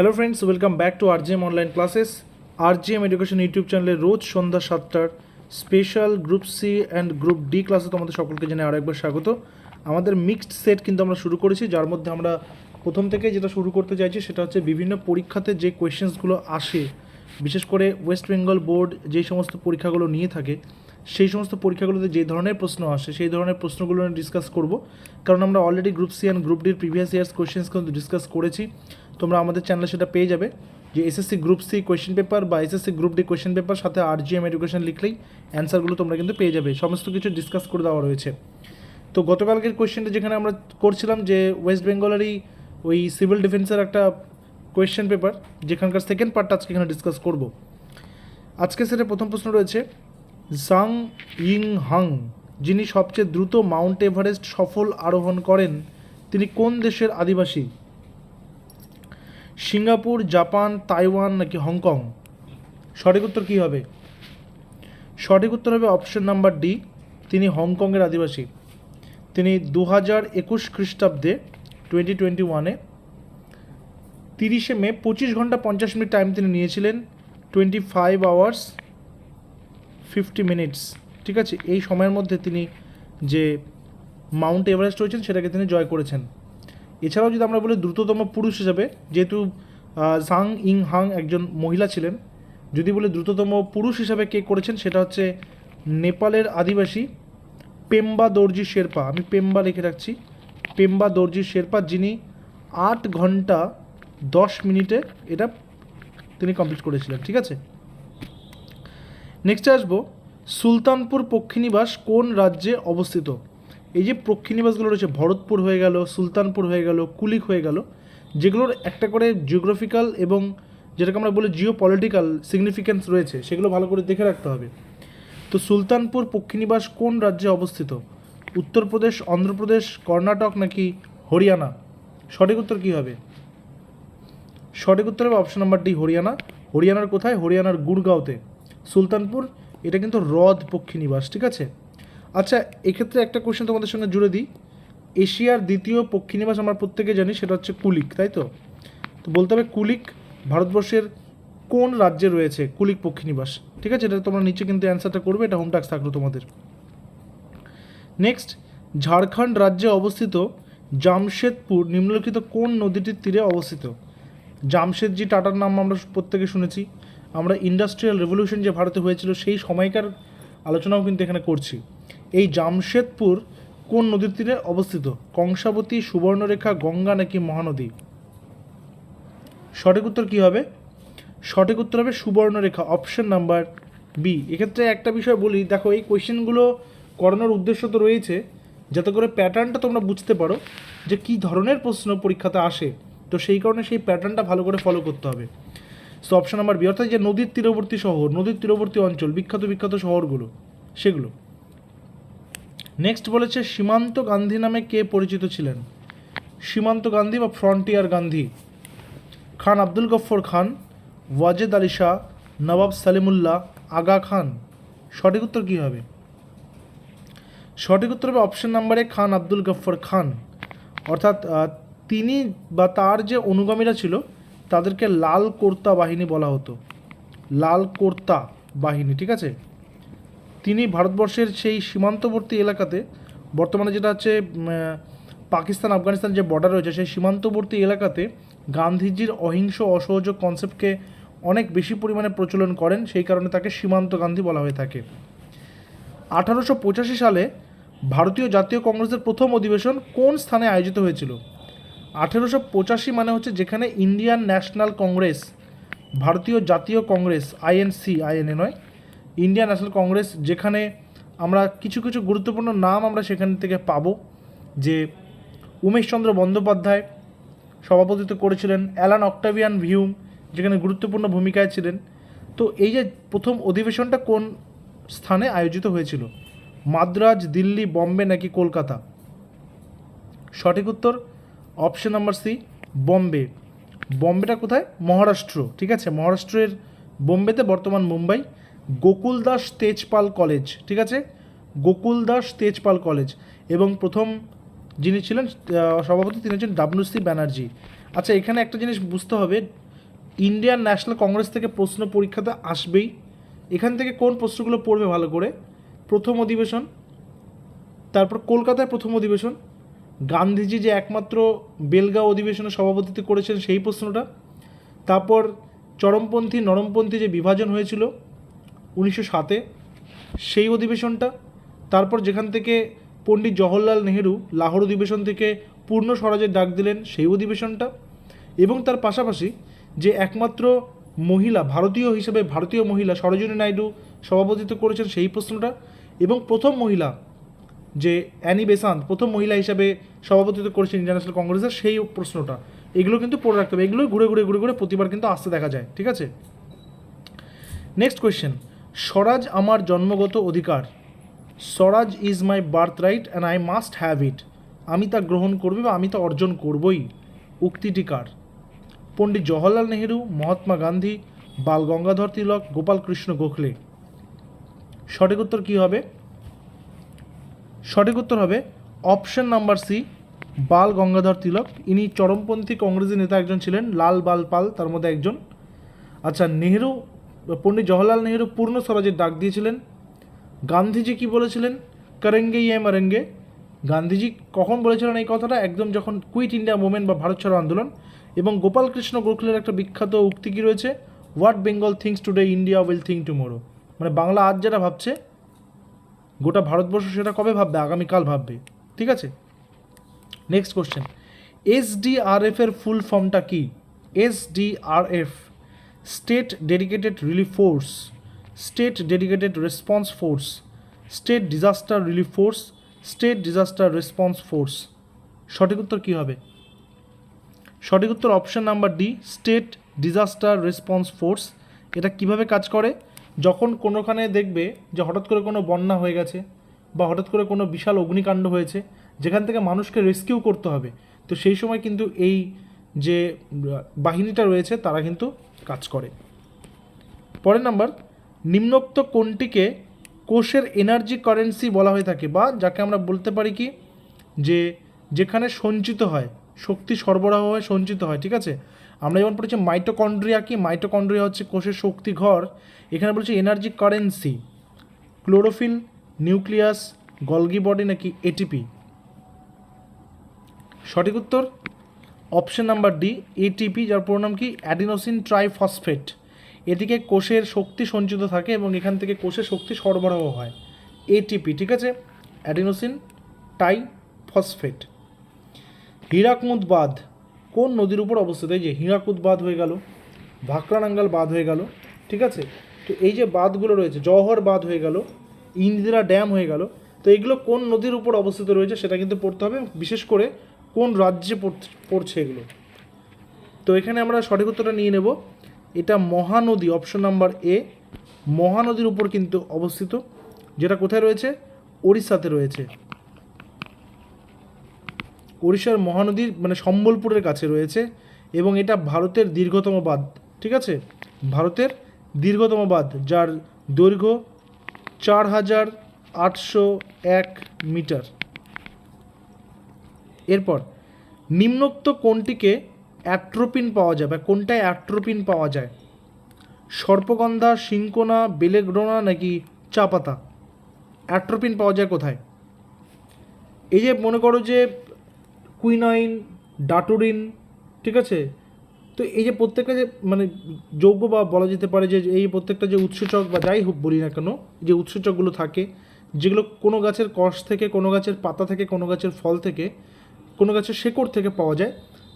Hello friends welcome back to RGM online classes RGM education YouTube চ্যানেলে রোজ সন্ধ্যা সাতটার special group C and group D ক্লাসে তোমাদের সকলকে জানাই আরেকবার স্বাগত। আমাদের মিক্সড সেট কিন্তু আমরা শুরু করেছি, যার মধ্যে আমরা প্রথম থেকে যেটা শুরু করতে চাইছি সেটা হচ্ছে বিভিন্ন পরীক্ষাতে যে কোয়েশ্চেন্সগুলো আসে, বিশেষ করে ওয়েস্ট বেঙ্গল বোর্ড যেই সমস্ত পরীক্ষাগুলো নিয়ে থাকে সেই সমস্ত পরীক্ষাগুলোতে যে ধরনের প্রশ্ন আসে, সেই ধরনের প্রশ্নগুলো নিয়ে ডিসকাস করব। কারণ আমরা already group C and group ডির প্রিভিয়াস ইয়ার্স কোয়েশ্চেন্স কিন্তু ডিসকাস করেছি। তোমরা আমাদের চ্যানেলে সেটা পেয়ে যাবে। যে SSC group C question paper বা SSC group D question paper সাথে আরজিএম এডুকেশন লিখলেই অ্যান্সারগুলো তোমরা কিন্তু পেয়ে যাবে। সমস্ত কিছু ডিসকাস করে দেওয়া রয়েছে। তো গতকালকের কোয়েশ্চেনটা যেখানে আমরা করছিলাম যে ওয়েস্ট বেঙ্গলেরই ওই সিভিল ডিফেন্সের একটা কোয়েশ্চেন পেপার যেখানকার সেকেন্ড পার্টটা আজকে এখানে ডিসকাস করব। আজকে সেটা প্রথম প্রশ্ন রয়েছে জাং ইং হাং, যিনি সবচেয়ে দ্রুত মাউন্ট এভারেস্ট সফল আরোহণ করেন, তিনি কোন দেশের আদিবাসী? সিঙ্গাপুর, জাপান, তাইওয়ান নাকি হংকং? সঠিক উত্তর কী হবে? সঠিক উত্তর হবে অপশন নাম্বার ডি, তিনি হংকংয়ের আদিবাসী। তিনি দু হাজার একুশ খ্রিস্টাব্দে টোয়েন্টি টোয়েন্টি ওয়ানে তিরিশে মে পঁচিশ ঘণ্টা পঞ্চাশ মিনিট টাইম তিনি নিয়েছিলেন twenty five hours fifty minutes ঠিক আছে? এই সময়ের মধ্যে তিনি যে মাউন্ট এভারেস্ট রয়েছেন, সেটাকে তিনি জয় করেছেন। এছাড়াও যদি আমরা বলি দ্রুততম পুরুষ হিসাবে, যেহেতু জাং ইং হাং একজন মহিলা ছিলেন, যদি বলি দ্রুততম পুরুষ হিসাবে কে করেছেন, সেটা হচ্ছে নেপালের আদিবাসী পেম্বা দর্জি শেরপা। আমি পেম্বা লিখে রাখছি। পেম্বা দর্জি শেরপা, যিনি আট ঘণ্টা দশ মিনিটে এটা তিনি কমপ্লিট করেছিলেন, ঠিক আছে? নেক্সটে আসব, সুলতানপুর পক্ষীনিবাস কোন রাজ্যে অবস্থিত? এই যে পক্ষীনিবাসগুলো রয়েছে, ভরতপুর হয়ে গেল, সুলতানপুর হয়ে গেল, কুলিক হয়ে গেল, যেগুলোর একটা করে জিওগ্রাফিক্যাল এবং যেটাকে আমরা বলি জিও পলিটিক্যাল সিগনিফিক্যান্স রয়েছে, সেগুলো ভালো করে দেখে রাখতে হবে। তো সুলতানপুর পক্ষীনিবাস কোন রাজ্যে অবস্থিত? উত্তরপ্রদেশ, অন্ধ্রপ্রদেশ, কর্ণাটক নাকি হরিয়ানা? সঠিক উত্তর কী হবে? সঠিক উত্তর হবে অপশন নাম্বার ডি হরিয়ানা। হরিয়ানার কোথায়? হরিয়ানার গুড়গাঁওতে। সুলতানপুর, এটা কিন্তু হ্রদ পক্ষী নিবাস, ঠিক আছে? আচ্ছা এক্ষেত্রে একটা কোশ্চেন তোমাদের সঙ্গে জুড়ে দিই। এশিয়ার দ্বিতীয় পক্ষী নিবাস আমরা প্রত্যেকে জানি, সেটা হচ্ছে কুলিক, তাই তো? তো বলতে হবে কুলিক ভারতবর্ষের কোন রাজ্যে রয়েছে কুলিক পক্ষী নিবাস? ঠিক আছে, এটা তোমরা নিচে কিন্তু অ্যান্সারটা করবে, এটা হোম টাক্স থাকল তোমাদের। নেক্সট ঝাড়খণ্ড রাজ্যে অবস্থিত জামশেদপুর, নিম্নলিখিত কোন নদীটির তীরে অবস্থিত? জামশেদজি টাটার নাম আমরা প্রত্যেকে শুনেছি। আমরা ইন্ডাস্ট্রিয়াল রেভলিউশন যে ভারতে হয়েছিল, সেই সময়কার আলোচনাও কিন্তু এখানে করছি। এই জামশেদপুর কোন নদীর তীরে অবস্থিত? কংসাবতী, সুবর্ণরেখা, গঙ্গা নাকি মহানদী? সঠিক উত্তর কী হবে? সঠিক উত্তর হবে সুবর্ণরেখা অপশন নাম্বার বি এক্ষেত্রে একটা বিষয় বলি, দেখো এই কোয়েশ্চেনগুলো করানোর উদ্দেশ্য তো রয়েছে। যাতে করে প্যাটার্নটা তোমরা বুঝতে পারো যে কী ধরনের প্রশ্ন পরীক্ষাতে আসে। তো সেই কারণে সেই প্যাটার্নটা ভালো করে ফলো করতে হবে। সো অপশন নাম্বার বি অর্থাৎ যে নদীর তীরবর্তী শহর, নদীর তীরবর্তী অঞ্চল, বিখ্যাত বিখ্যাত শহরগুলো, সেগুলো। নেক্সট বলেছে, সীমান্ত গান্ধী নামে কে পরিচিত ছিলেন? সীমান্ত গান্ধী বা ফ্রন্টিয়ার গান্ধী খান আব্দুল গফ্ফর খান, ওয়াজেদ আলী শাহ, নবাব সালিমুল্লাহ আগা খান। সঠিক উত্তর কী হবে? সঠিক উত্তর হবে অপশন নাম্বারে খান আব্দুল গফ্ফর খান। অর্থাৎ তিনি বা তার যে অনুগামীরা ছিল তাদেরকে লাল কোর্তা বাহিনী বলা হতো। লাল কোর্তা বাহিনী, ঠিক আছে? তিনি ভারতবর্ষের সেই সীমান্তবর্তী এলাকাতে বর্তমানে যেটা হচ্ছে পাকিস্তান, আফগানিস্তান যে বর্ডার রয়েছে, সেই সীমান্তবর্তী এলাকাতে গান্ধীজির অহিংস অসহযোগ কনসেপ্টকে অনেক বেশি পরিমাণে প্রচলন করেন, সেই কারণে তাকে সীমান্ত গান্ধী বলা হয়ে থাকে। আঠারোশো পঁচাশি সালে ভারতীয় জাতীয় কংগ্রেসের প্রথম অধিবেশন কোন স্থানে আয়োজিত হয়েছিল? আঠেরোশো পঁচাশি মানে হচ্ছে যেখানে ইন্ডিয়ান ন্যাশনাল কংগ্রেস, ভারতীয় জাতীয় কংগ্রেস আইএনসি আইএনএ নয়, ইন্ডিয়ান ন্যাশনাল কংগ্রেস, যেখানে আমরা কিছু কিছু গুরুত্বপূর্ণ নাম আমরা সেখান থেকে পাবো। যে উমেশচন্দ্র বন্দ্যোপাধ্যায় সভাপতিত্ব করেছিলেন, অ্যালান অক্টাভিয়ান ভিউম যেখানে গুরুত্বপূর্ণ ভূমিকায় ছিলেন। তো এই যে প্রথম অধিবেশনটা কোন স্থানে আয়োজিত হয়েছিল? মাদ্রাজ, দিল্লি, বম্বে নাকি কলকাতা? সঠিক উত্তর অপশন নাম্বার সি, বম্বে। বম্বেটা কোথায়? মহারাষ্ট্র। ঠিক আছে? মহারাষ্ট্রের বোম্বেতে বর্তমান মুম্বাই, গোকুল দাস তেজপাল কলেজ। ঠিক আছে? গোকুল দাস তেজপাল কলেজ। এবং প্রথম যিনি ছিলেন সভাপতি তিনি হচ্ছেন ডাব্লিউসি ব্যানার্জি। আচ্ছা এখানে একটা জিনিস বুঝতে হবে, ইন্ডিয়ান ন্যাশনাল কংগ্রেস থেকে প্রশ্ন পরীক্ষাতে আসবেই। এখান থেকে কোন প্রশ্নগুলো পড়বে ভালো করে? প্রথম অধিবেশন, তারপর কলকাতায় প্রথম অধিবেশন গান্ধীজি যে একমাত্র বেলগাঁও অধিবেশনে সভাপতিত্ব করেছেন সেই প্রশ্নটা। তারপর চরমপন্থী, নরমপন্থী যে বিভাজন হয়েছিল উনিশশো সাতে, সেই অধিবেশনটা। তারপর যেখান থেকে পণ্ডিত জওহরলাল নেহেরু লাহোর অধিবেশন থেকে পূর্ণ স্বরাজের ডাক দিলেন, সেই অধিবেশনটা। এবং তার পাশাপাশি যে একমাত্র মহিলা, ভারতীয় হিসেবে ভারতীয় মহিলা সরোজিনী নাইডু সভাপতিত্ব করেছেন সেই প্রশ্নটা। এবং প্রথম মহিলা যে অ্যানি বেসান্ত প্রথম মহিলা হিসাবে সভাপতিত্ব করেছেন ইন্ডিয়ান ন্যাশনাল কংগ্রেসের সেই প্রশ্নটা। এগুলো কিন্তু পড়ে রাখতে হবে। এগুলো ঘুরে ঘুরে ঘুরে ঘুরে প্রতিবার কিন্তু আসতে দেখা যায়, ঠিক আছে? নেক্সট কোয়েশ্চেন স্বরাজ আমার জন্মগত অধিকার। Swaraj is my birthright and I must have it আমি তা গ্রহণ করবি বা আমি তা অর্জন করবই। উক্তিটি কার? পণ্ডিত জওহরলাল নেহেরু, মহাত্মা গান্ধী, বাল গঙ্গাধর তিলক গোপাল কৃষ্ণ গোখলে। সঠিক উত্তর কী হবে? সঠিক উত্তর হবে option number C, Bal Gangadhar Tilak. ইনি চরমপন্থী কংগ্রেসি নেতা একজন ছিলেন, লাল বাল পাল, তার মধ্যে একজন। আচ্ছা নেহেরু, পণ্ডিত জওহরলাল নেহরু পূর্ণ স্বরাজের ডাক দিয়েছিলেন। গান্ধীজি কি বলেছিলেন? করেঙ্গে ইয়ে মারেঙ্গে। গান্ধীজি কখন বলেছিলেন এই কথাটা? একদম যখন কুইট ইন্ডিয়া মুভমেন্ট বা ভারত ছাড়ো আন্দোলন। এবং গোপালকৃষ্ণ গোখলের একটা বিখ্যাত উক্তি কী রয়েছে? What Bengal thinks today India will think tomorrow মানে বাংলা আজ যেটা ভাবছে গোটা ভারতবর্ষ সেটা কবে ভাববে? আগামীকাল ভাববে। ঠিক আছে? নেক্সট কোশ্চেন এসডিআরএফ এর ফুল ফর্মটা কি? SDRF state dedicated relief force state dedicated response force state disaster relief force state disaster response force সঠিক উত্তর কী হবে? সঠিক উত্তর option number D state disaster response force এটা কীভাবে কাজ করে? যখন কোনোখানে দেখবে যে হঠাৎ করে কোনো বন্যা হয়ে গেছে বা হঠাৎ করে কোনো বিশাল অগ্নিকাণ্ড হয়েছে, যেখান থেকে মানুষকে রেস্কিউ করতে হবে, তো সেই সময় কিন্তু এই যে বাহিনীটা রয়েছে তারা কিন্তু কাজ করে। পরের নাম্বার, নিম্নোক্ত কোনটিকে কোষের এনার্জি কারেন্সি বলা হয়ে থাকে বা যাকে আমরা বলতে পারি কি, যে যেখানে সঞ্চিত হয়, শক্তি সরবরাহ হয় সঞ্চিত হয়, ঠিক আছে? আমরা যেমন পড়েছি মাইটোকন্ড্রিয়া কি? মাইটোকন্ড্রিয়া হচ্ছে কোষের শক্তি ঘর। এখানে বলছে energy currency chlorophyll nucleus Golgi body নাকি এটিপি সঠিক উত্তর? অপশন নাম্বার ডি এটিপি যার পুরো নাম কি? অ্যাডিনোসিন ট্রাইফসফেট এদিকে কোষের শক্তি সঞ্চিত থাকে এবং এখান থেকে কোষের শক্তি সরবরাহ হয়। এটিপি ঠিক আছে? অ্যাডিনোসিন টাই ফসফেট হীরাকুদ বাঁধ কোন নদীর উপর অবস্থিত? এই যে হীরাকুদ বাঁধ হয়ে গেল, ভাকরানাঙ্গাল বাঁধ হয়ে গেল, ঠিক আছে? তো এই যে বাঁধগুলো রয়েছে, জওহর বাঁধ হয়ে গেল, ইন্দিরা ড্যাম হয়ে গেল, তো এগুলো কোন নদীর উপর অবস্থিত রয়েছে সেটা কিন্তু পড়তে হবে বিশেষ করে কোন রাজ্যে পড়ছে এগুলো? তো এখানে আমরা সঠিক উত্তরটা নিয়ে নেব। এটা মহানদী, অপশন নাম্বার এ। মহানদীর উপর কিন্তু অবস্থিত, যেটা কোথায় রয়েছে? ওড়িশাতে রয়েছে। ওড়িশার মহানদীর মানে সম্বলপুরের কাছে রয়েছে এবং এটা ভারতের দীর্ঘতম বাঁধ, ঠিক আছে? ভারতের দীর্ঘতম বাঁধ, যার দৈর্ঘ্য চার হাজার আটশো এক মিটার। এরপর, নিম্নোক্ত কোনটিকে অ্যাট্রোপিন পাওয়া যায় বা কোনটায় অ্যাট্রোপিন পাওয়া যায়? সর্পগন্ধা, সিঙ্কোনা, বেলেগ্রোনা নাকি চা পাতা অ্যাট্রোপিন পাওয়া যায় কোথায়? এই যে মনে করো যে কুইনাইন ডাটোরিন ঠিক আছে? তো এই যে প্রত্যেকটা যে মানে যৌগ বা বলা যেতে পারে যে, এই প্রত্যেকটা যে উৎসেচক বা যাই হোক বলি না কেন, যে উৎসেচকগুলো থাকে, যেগুলো কোনো গাছের কষ থেকে, কোনো গাছের পাতা থেকে, কোনো গাছের ফল থেকে, কোনো গাছের শেকড় থেকে পাওয়া যায়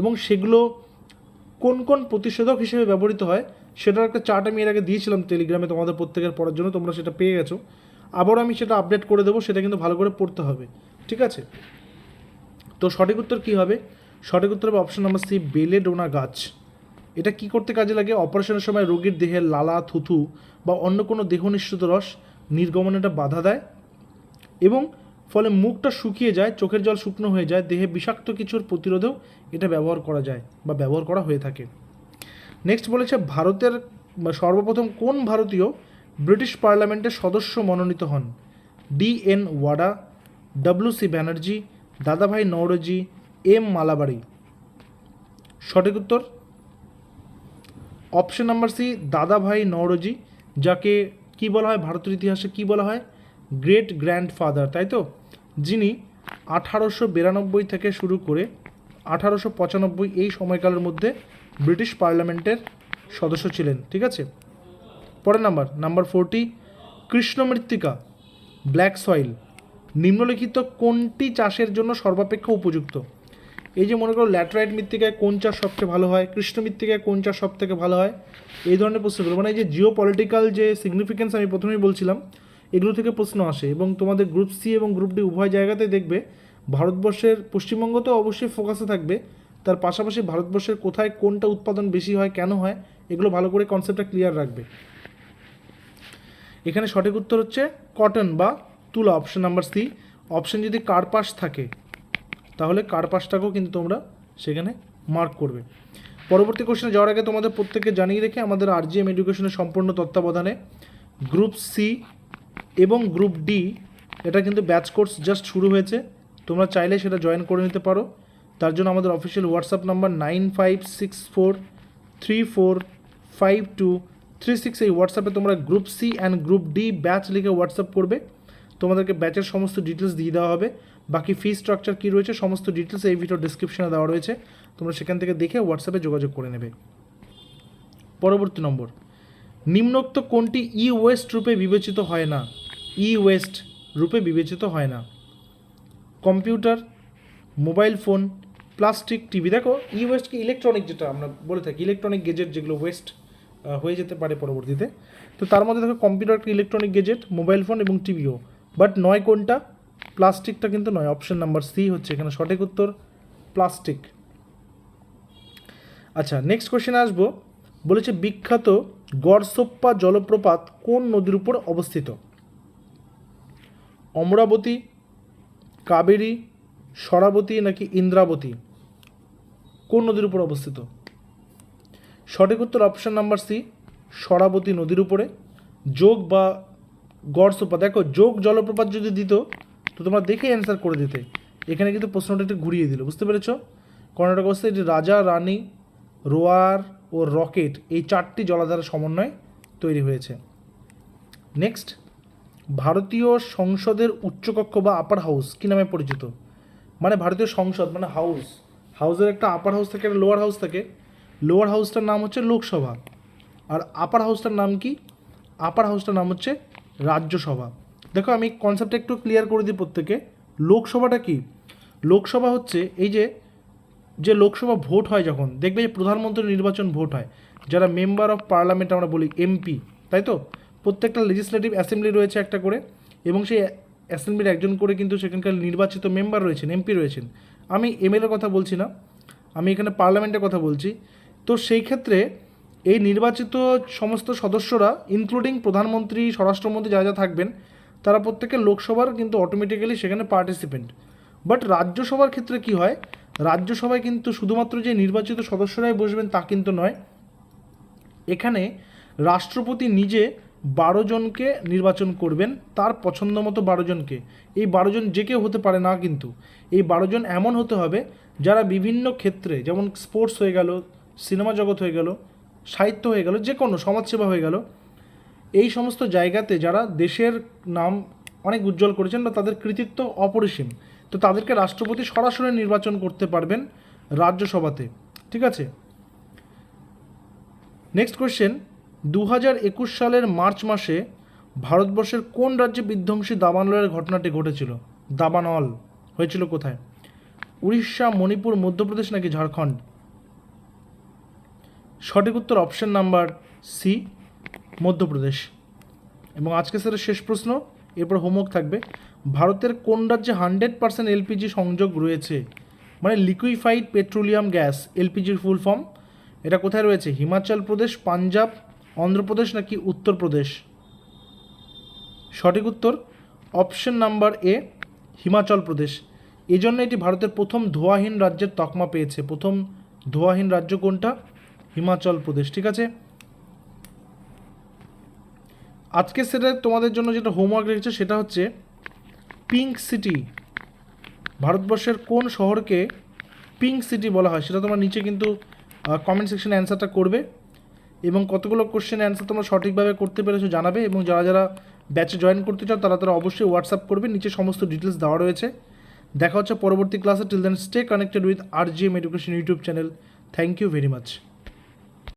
এবং সেগুলো কোন কোন প্রতিষেধক হিসেবে ব্যবহৃত হয়, সেটার একটা চার্ট আমি এর আগে দিয়েছিলাম টেলিগ্রামে তোমাদের প্রত্যেকের পড়ার জন্য, তোমরা সেটা পেয়ে গেছো। আবারও আমি সেটা আপডেট করে দেবো, সেটা কিন্তু ভালো করে পড়তে হবে, ঠিক আছে? তো সঠিক উত্তর কী হবে? সঠিক উত্তর হবে অপশন নাম্বার সি বেলেডোনা গাছ। এটা কি করতে কাজে লাগে? অপারেশনের সময় রোগীর দেহের লালা, থুথু বা অন্য কোনো দেহ নিঃসৃত রস নির্গমনে এটা বাধা দেয় এবং ফলে মুখটা শুকিয়ে যায়, চোখের জল শুকনো হয়ে যায়, দেহে বিষাক্ত কিছুর প্রতিরোধেও এটা ব্যবহার করা যায় বা ব্যবহার করা হয়ে থাকে। নেক্সট বলেছে, ভারতের সর্বপ্রথম কোন ভারতীয় ব্রিটিশ পার্লামেন্টের সদস্য মনোনীত হন? D N Wadia, W C Banerjee Dadabhai Naoroji M মালাবাড়ি। সঠিক উত্তর? অপশন নাম্বার সি, দাদাভাই নওরোজি, যাকে কি বলা হয়, ভারতের ইতিহাসে কি বলা হয়? গ্রেট গ্র্যান্ডফাদার তাই তো? যিনি আঠারোশো বিরানব্বই থেকে শুরু করে আঠারোশো পঁচানব্বই এই সময়কালের মধ্যে ব্রিটিশ পার্লামেন্টের সদস্য ছিলেন, ঠিক আছে? পরের নাম্বার নাম্বার ফোরটি কৃষ্ণ মৃত্তিকা ব্ল্যাক সয়েল। নিম্নলিখিত কোনটি চাষের জন্য সর্বাপেক্ষা উপযুক্ত? এই যে মনে করো ল্যাটেরাইট মৃত্তিকায় কোন চাষ সবচেয়ে ভালো হয়, কৃষ্ণ মৃত্তিকায় কোন চাষ সব থেকে ভালো হয়, এই ধরনের প্রশ্নগুলো মানে এই যে জিও পলিটিক্যাল যে সিগনিফিকেন্স আমি প্রথমেই বলছিলাম, এগুলো থেকে প্রশ্ন আসে এবং তোমাদের গ্রুপ সি এবং গ্রুপ ডি উভয় জায়গাতেই দেখবে ভারতবর্ষের পশ্চিমবঙ্গ তো অবশ্যই ফোকাসে থাকবে, তার পাশাপাশি ভারতবর্ষের কোথায় কোনটা উৎপাদন বেশি হয়, কেন হয়, এগুলো ভালো করে কনসেপ্টটা ক্লিয়ার রাখবে। এখানে সঠিক উত্তর হচ্ছে কটন বা তুলা অপশন নাম্বার সি অপশন যদি কার্পাস থাকে, তাহলে কার্পাসটাকেও কিন্তু তোমরা সেখানে মার্ক করবে। পরবর্তী কোশ্চেনে যাওয়ার আগে তোমাদের প্রত্যেককে জানিয়ে রেখে আমাদের আরজিএম এডুকেশনের সম্পূর্ণ তত্ত্বাবধানে গ্রুপ সি এবং গ্রুপ ডি এটা কিন্তু ব্যাচ কোর্স জাস্ট শুরু হয়েছে। তোমরা চাইলে সেটা জয়েন করে নিতে পারো। তার জন্য আমাদের official WhatsApp number nine five six four three four five two three six এই হোয়াটসঅ্যাপে তোমরা group C and group D batch লিখে হোয়াটসঅ্যাপ করবে। তোমাদেরকে ব্যাচের সমস্ত ডিটেলস দিয়ে দেওয়া হবে। বাকি ফি স্ট্রাকচার কী রয়েছে, সমস্ত ডিটেলস এই ভিডিও ডিসক্রিপশনে দেওয়া রয়েছে। তোমরা সেখান থেকে দেখে হোয়াটসঅ্যাপে যোগাযোগ করে নেবে। পরবর্তী নম্বর। নিম্নোক্ত কোনটি ই ওয়েস্ট রূপে বিবেচিত হয় না? ই ওয়েস্ট রূপে বিবেচিত হয় না। Computer, mobile phone, plastic, TV. দেখো ই ওয়েস্ট কি ইলেকট্রনিক যেটা আমরা বলে থাকি ইলেকট্রনিক গেজেট যেগুলো ওয়েস্ট হয়ে যেতে পারে পরবর্তীতে। তো তার মধ্যে দেখো, computer electronic gadget mobile phone এবং টিভিও। বাট নয় কোনটা? প্লাস্টিকটা কিন্তু নয়। অপশন নাম্বার সি হচ্ছে এখানে সঠিক উত্তর, প্লাস্টিক। আচ্ছা নেক্সট কোশ্চেন আসব। বলেছে, বিখ্যাত গড়সোপ্পা জলপ্রপাত কোন নদীর উপর অবস্থিত? অমরাবতী, কাবেরী, সরাবতী নাকি ইন্দ্রাবতী? কোন নদীর উপর অবস্থিত? সঠিক উত্তর অপশন নাম্বার সি, সরাবতী নদীর উপরে। যোগ বা গড়সোপা দেখো, যোগ জলপ্রপাত যদি দিত, তো তোমরা দেখে অ্যান্সার করে দিতে। এখানে কিন্তু প্রশ্নটা একটু ঘুরিয়ে দিল, বুঝতে পেরেছ? কর্ণাটক অবস্থায় যে রাজা, রানী, রোয়ার ও রকেট, এই চারটি জলাধারের সমন্বয় তৈরি হয়েছে। নেক্সট ভারতীয় সংসদের উচ্চকক্ষ বা আপার হাউস কী নামে পরিচিত? মানে ভারতীয় সংসদ মানে হাউস হাউসের একটা আপার হাউস থাকে, একটা লোয়ার হাউস থাকে। লোয়ার হাউসটার নাম হচ্ছে লোকসভা। আর আপার হাউসটার নাম কি? আপার হাউসটার নাম হচ্ছে রাজ্যসভা। দেখো আমি কনসেপ্টটা একটু ক্লিয়ার করে দিই প্রত্যেকে। লোকসভাটা কি? লোকসভা হচ্ছে এই যে যে লোকসভা ভোট হয় যখন, দেখবে যে প্রধানমন্ত্রী নির্বাচন ভোট হয়। যারা মেম্বার অফ পার্লামেন্ট আমরা বলি এমপি তাই তো? প্রত্যেকটা লেজিসলেটিভ অ্যাসেম্বলি রয়েছে একটা করে, এবং সেই অ্যাসেম্বলির একজন করে কিন্তু সেখানকার নির্বাচিত মেম্বার রয়েছেন এমপি রয়েছেন। আমি এমএলএর কথা বলছি না, আমি এখানে পার্লামেন্টের কথা বলছি। তো সেই ক্ষেত্রে এই নির্বাচিত সমস্ত সদস্যরা ইনক্লুডিং প্রধানমন্ত্রী, স্বরাষ্ট্রমন্ত্রী যা যা থাকবেন, তারা প্রত্যেকে লোকসভার কিন্তু অটোমেটিক্যালি সেখানে পার্টিসিপেন্ট বাট রাজ্যসভার ক্ষেত্রে কি হয়? রাজ্যসভায় কিন্তু শুধুমাত্র যে নির্বাচিত সদস্যরাই বসবেন তা কিন্তু নয়। এখানে রাষ্ট্রপতি নিজে বারো জনকে নির্বাচন করবেন, তার পছন্দ মতো বারো জনকে। এই বারো জন যে কেউ হতে পারে না কিন্তু। এই বারো জন এমন হতে হবে যারা বিভিন্ন ক্ষেত্রে, যেমন স্পোর্টস হয়ে গেল সিনেমা জগৎ হয়ে গেল সাহিত্য হয়ে গেল যে কোনো সমাজসেবা হয়ে গেল, এই সমস্ত জায়গাতে যারা দেশের নাম অনেক উজ্জ্বল করেছেন বা তাদের কৃতিত্ব অপরিসীম, তো তাদেরকে রাষ্ট্রপতি সরাসরি নির্বাচন করতে পারবেন রাজ্যসভাতে, ঠিক আছে? নেক্সট কোয়েশ্চেন দু হাজার একুশ সালের মার্চ মাসে ভারতবর্ষের কোন রাজ্যে বিধ্বংসী দাবানলের ঘটনাটি ঘটেছিল? দাবানল, হয়েছিল কোথায়? উড়িষ্যা, মণিপুর, মধ্যপ্রদেশ নাকি ঝাড়খণ্ড? সঠিক উত্তর অপশন নাম্বার সি মধ্যপ্রদেশ। এবং আজকে স্যারের শেষ প্রশ্ন, এরপর হোমওয়ার্ক থাকবে। ভারতের কোন রাজ্যে হান্ড্রেড পার্সেন্ট এলপিজি সংযোগ রয়েছে? মানে লিকুইফাইড পেট্রোলিয়াম গ্যাস এলপিজির ফুল ফর্ম। এটা কোথায় রয়েছে? হিমাচল প্রদেশ, পাঞ্জাব, অন্ধ্রপ্রদেশ নাকি উত্তরপ্রদেশ সঠিক উত্তর option number A Himachal Pradesh. এই জন্য এটি ভারতের প্রথম ধোয়াহীন রাজ্যের তকমা পেয়েছে। প্রথম ধোয়াহীন রাজ্য কোনটা? হিমাচল প্রদেশ, ঠিক আছে? আজকে সেটা তোমাদের জন্য যেটা হোমওয়ার্ক রেখেছে সেটা হচ্ছে পিঙ্ক সিটি ভারতবর্ষের কোন শহরকে পিঙ্ক সিটি বলা হয়? সেটা তোমরা নিচে কিন্তু কমেন্ট সেকশনে অ্যান্সারটা করবে এবং কতগুলো কোশ্চেন অ্যান্সার তোমরা সঠিকভাবে করতে পেরেছ জানাবে এবং যারা যারা ব্যাচে জয়েন করতে চাও তারা তারা অবশ্যই হোয়াটসঅ্যাপ করবে, নিচে সমস্ত ডিটেলস দেওয়া রয়েছে। দেখা হচ্ছে পরবর্তী ক্লাসে till then stay connected with R G M education YouTube channel thank you very much